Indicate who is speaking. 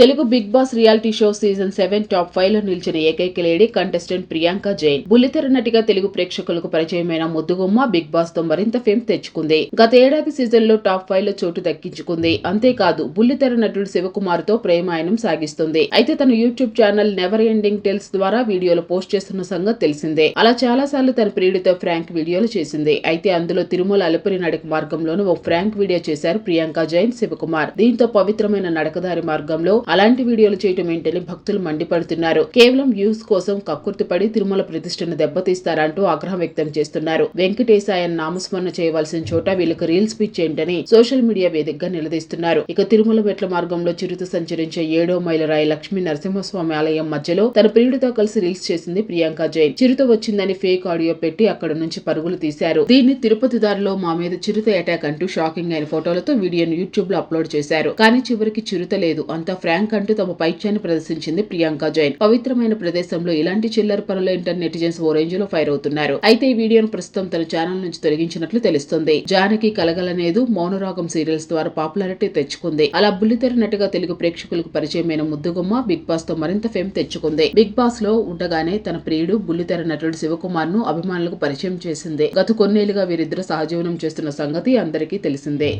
Speaker 1: Telugu big boss reality show season seven top ఫైవ్లో నిలిచిన ఏకైక లేడీ కంటెస్టెంట్ ప్రియాంక జైన్. బుల్లితెర నటిగా తెలుగు ప్రేక్షకులకు పరిచయమైన ముద్దుగుమ్మ బిగ్ బాస్తో మరింత ఫేమ్ తెచ్చుకుంది. గత ఏడాది సీజన్లో టాప్ ఫైవ్లో చోటు దక్కించుకుంది. అంతేకాదు బుల్లితెర నటుడు శివకుమార్తో ప్రేమాయణం సాగిస్తుంది. అయితే తన YouTube channel never ending tales ద్వారా వీడియోలు పోస్ట్ చేస్తున్న సంగతి తెలిసిందే. అలా చాలా సార్లు తన ప్రియుడితో ఫ్రాంక్ వీడియోలు చేసింది. అయితే అందులో తిరుమల అలిపిరి నడక మార్గంలోనూ ఓ ఫ్రాంక్ వీడియో చేశారు ప్రియాంక జైన్ శివకుమార్. దీంతో పవిత్రమైన నడకదారి మార్గంలో అలాంటి వీడియోలు చేయటం ఏంటని భక్తులు మండిపడుతున్నారు. కేవలం వ్యూస్ కోసం కక్కుర్తిపడి తిరుమల ప్రతిష్టను దెబ్బతీస్తారంటూ ఆగ్రహం వ్యక్తం చేస్తున్నారు. వెంకటేశాయన్ నామస్మరణ చేయవలసిన చోట వీళ్ళకి రీల్స్ పిచ్ ఏంటని సోషల్ మీడియా వేదికగా నిలదీస్తున్నారు. ఇక తిరుమల మెట్ల మార్గంలో చిరుత సంచరించే ఏడో మైలరాయి లక్ష్మీ నరసింహస్వామి ఆలయం మధ్యలో తన ప్రియుడితో కలిసి రీల్స్ చేసింది ప్రియాంక జైన్. చిరుత వచ్చిందని ఫేక్ ఆడియో పెట్టి అక్కడ నుంచి పరుగులు తీశారు. దీన్ని తిరుపతి దారిలో మా మీద చిరుత అటాక్ అంటూ షాకింగ్ అయిన ఫోటోలతో వీడియోను యూట్యూబ్లో అప్లోడ్ చేశారు. కానీ చివరికి చిరుత లేదు. అంతా ఫ్రాంక్ అంటూ తమ పైత్యాన్ని ప్రదర్శించింది ప్రియాంక జైన్. పవిత్రమైన ప్రదేశంలో ఇలాంటి చిల్లర పనుల ఇంటర్ నెటిజన్స్ ఓ రేంజ్లో ఫైర్ అవుతున్నారు? అయితే ఈ వీడియోను ప్రస్తుతం తన ఛానల్ నుంచి తొలగించినట్లు తెలుస్తుంది. జానకి కలగలనేదు మౌనరాగం సీరియల్స్ ద్వారా పాపులారిటీ తెచ్చుకుంది. అలా బుల్లితెర నటిగా తెలుగు ప్రేక్షకులకు పరిచయమైన ముద్దుగుమ్మ బిగ్ బాస్తో మరింత ఫేమ్ తెచ్చుకుంది. బిగ్ బాస్లో ఉండగానే తన ప్రియుడు బుల్లితెర నటుడు శివకుమార్ను అభిమానులకు పరిచయం చేసింది. గత కొన్నేళ్ళుగా వీరిద్దరు సహజీవనం చేస్తున్న సంగతి అందరికీ తెలిసిందే.